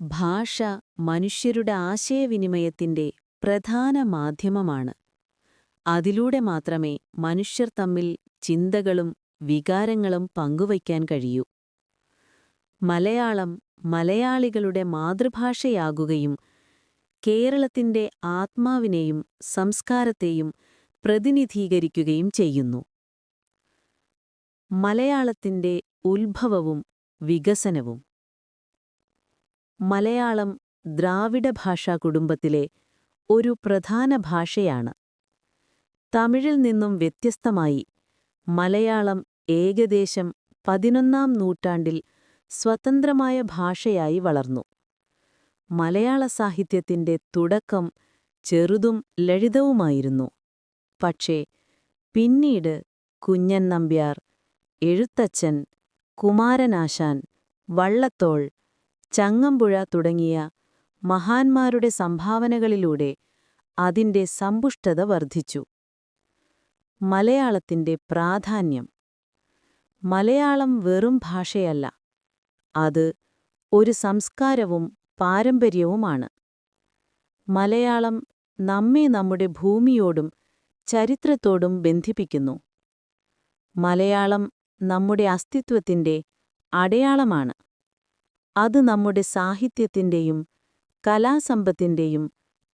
ഭാഷ മനുഷ്യരുടെ ആശയവിനിമയത്തിന്റെ പ്രധാന മാധ്യമമാണ്. അതിലൂടെ മാത്രമേ മനുഷ്യർ തമ്മിൽ ചിന്തകളും വികാരങ്ങളും പങ്കുവയ്ക്കാൻ കഴിയൂ. മലയാളം മലയാളികളുടെ മാതൃഭാഷയാകുകയും കേരളത്തിന്റെ ആത്മാവിനെയും സംസ്കാരത്തെയും പ്രതിനിധീകരിക്കുകയും ചെയ്യുന്നു. മലയാളത്തിന്റെ ഉത്ഭവവും വികസനവും മലയാളം ദ്രാവിഡ ഭാഷാ കുടുംബത്തിലെ ഒരു പ്രധാന ഭാഷയാണ്. തമിഴിൽ നിന്നും വ്യത്യസ്തമായി മലയാളം ഏകദേശം പതിനൊന്നാം നൂറ്റാണ്ടിൽ സ്വതന്ത്രമായ ഭാഷയായി വളർന്നു. മലയാള സാഹിത്യത്തിന്റെ തുടക്കം ചെറുതും ലളിതവുമായിരുന്നു. പക്ഷേ പിന്നീട് കുഞ്ഞൻ നമ്പ്യാർ എഴുത്തച്ഛൻ കുമാരനാശാൻ വള്ളത്തോൾ ചങ്ങമ്പുഴ തുടങ്ങിയ മഹാന്മാരുടെ സംഭാവനകളിലൂടെ അതിന്റെ സമ്പുഷ്ടത വർദ്ധിച്ചു. മലയാളത്തിന്റെ പ്രാധാന്യം. മലയാളം വെറും ഭാഷയല്ല. അത് ഒരു സംസ്കാരവും പാരമ്പര്യവുമാണ്. മലയാളം നമ്മെ നമ്മുടെ ഭൂമിയോടും ചരിത്രത്തോടും ബന്ധിപ്പിക്കുന്നു. മലയാളം നമ്മുടെ അസ്തിത്വത്തിന്റെ അടയാളമാണ്. അത് നമ്മുടെ സാഹിത്യത്തിന്റെയും കലാസമ്പത്തിന്റെയും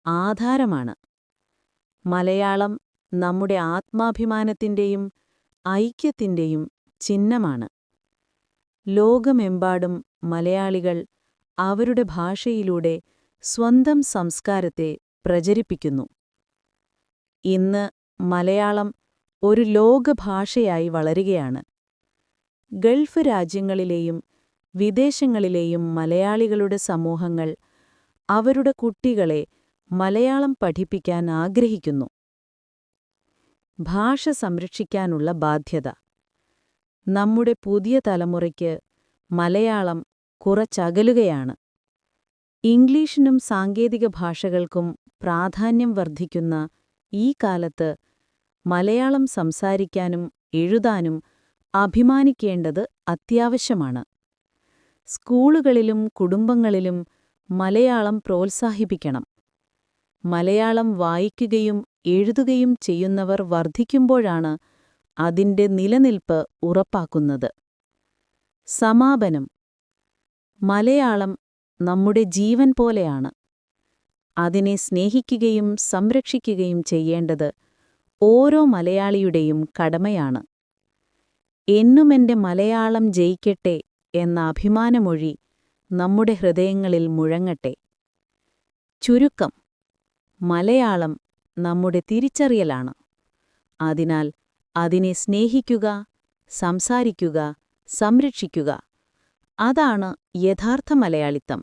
ആധാരമാണ്. മലയാളം നമ്മുടെ ആത്മാഭിമാനത്തിന്റെയും ഐക്യത്തിന്റെയും ചിഹ്നമാണ്. ലോകമെമ്പാടും മലയാളികൾ അവരുടെ ഭാഷയിലൂടെ സ്വന്തം സംസ്കാരത്തെ പ്രചരിപ്പിക്കുന്നു. ഇന്ന് മലയാളം ഒരു ലോകഭാഷയായി വളരുകയാണ്. ഗൾഫ് രാജ്യങ്ങളിലെയും വിദേശങ്ങളിലെയും മലയാളികളുടെ സമൂഹങ്ങൾ അവരുടെ കുട്ടികളെ മലയാളം പഠിപ്പിക്കാൻ ആഗ്രഹിക്കുന്നു. ഭാഷ സംരക്ഷിക്കാനുള്ള ബാധ്യത. നമ്മുടെ പുതിയ തലമുറയ്ക്ക് മലയാളം കുറച്ചകലുകയാണ്. ഇംഗ്ലീഷിനും സാങ്കേതിക ഭാഷകൾക്കും പ്രാധാന്യം വർദ്ധിക്കുന്ന ഈ കാലത്ത് മലയാളം സംസാരിക്കാനും എഴുതാനും അഭിമാനിക്കേണ്ടത് അത്യാവശ്യമാണ്. സ്കൂളുകളിലും കുടുംബങ്ങളിലും മലയാളം പ്രോത്സാഹിപ്പിക്കണം. മലയാളം വായിക്കുകയും എഴുതുകയും ചെയ്യുന്നവർ വർദ്ധിക്കുമ്പോഴാണ് അതിന്റെ നിലനിൽപ്പ് ഉറപ്പാക്കുന്നത്. സമാപനം. മലയാളം നമ്മുടെ ജീവൻ പോലെയാണ്. അതിനെ സ്നേഹിക്കുകയും സംരക്ഷിക്കുകയും ചെയ്യേണ്ടത് ഓരോ മലയാളിയുടെയും കടമയാണ്. എന്നുമെന്റെ മലയാളം ജയിക്കട്ടെ എന്ന അഭിമാനമൊഴി നമ്മുടെ ഹൃദയങ്ങളിൽ മുഴങ്ങട്ടെ. ചുരുക്കം മലയാളം നമ്മുടെ തിരിച്ചറിയലാണ്. അതിനാൽ അതിനെ സ്നേഹിക്കുക സംസാരിക്കുക സംരക്ഷിക്കുക അതാണ് യഥാർത്ഥ മലയാളിത്തം.